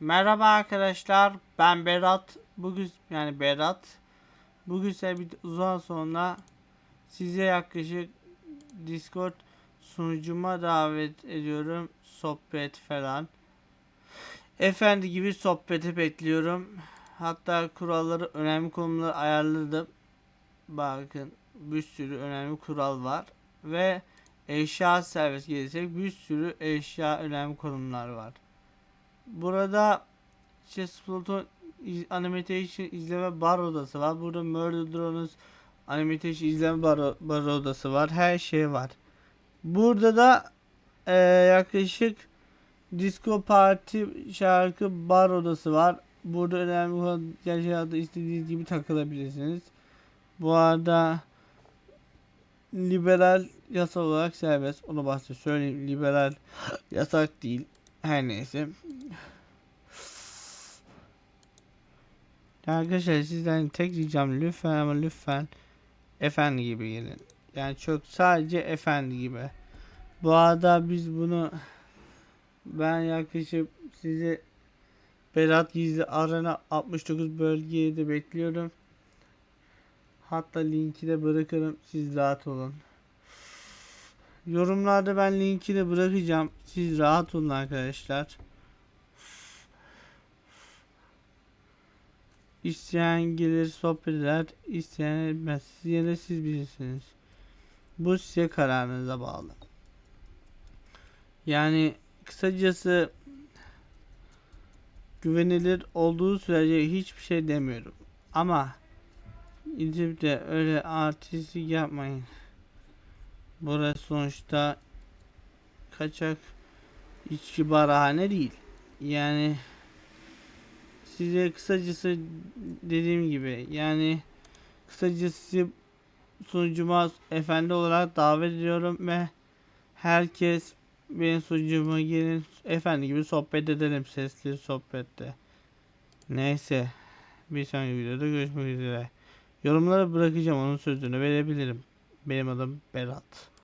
Merhaba arkadaşlar ben Berat. Bugün yani Berat. Bugün size bir uzun sonra size yaklaşık Discord sunucuma davet ediyorum. Sohbet falan. Efendi gibi sohbeti bekliyorum. Hatta kuralları önemli konuları ayarladım. Bakın bir sürü önemli kural var. Ve eşya servis gelirsek bir sürü eşya önemli konumlar var Burada işte Splatoon Animation izleme bar odası var. Burada Murder Drones Animation izleme bar, bar odası var. Her şey var. Burada da eee, yaklaşık Disco Party şarkı bar odası var. Burada önemli olan yaşlarda istediğiniz gibi takılabilirsiniz. Bu arada liberal yasa olarak serbest. Onu başta söyleyeyim. Liberal yasak değil. Her neyse. Arkadaşlar sizden tek ricam lütfen ama lütfen efendi gibi gelin. Yani çok sadece efendi gibi. Bu arada biz bunu ben yaklaşık sizi Berat Gizli Arena 69 bölgeye de bekliyorum. Hatta linki de bırakırım. Siz rahat olun. Yorumlarda ben linki de bırakacağım. Siz rahat olun arkadaşlar. İsteyen gelir sohbet eder, isteyen etmez. Siz yine siz bilirsiniz. Bu size kararınıza bağlı. Yani kısacası güvenilir olduğu sürece hiçbir şey demiyorum. Ama gidip de öyle artistlik yapmayın. Burası sonuçta kaçak içki barahane değil. Yani size kısacası dediğim gibi yani kısacası sunucuma efendi olarak davet ediyorum ve herkes benim sunucuma gelin efendi gibi sohbet edelim sesli sohbette. Neyse bir sonraki videoda görüşmek üzere. Yorumlara bırakacağım onun sözünü verebilirim. Benim adım Berat.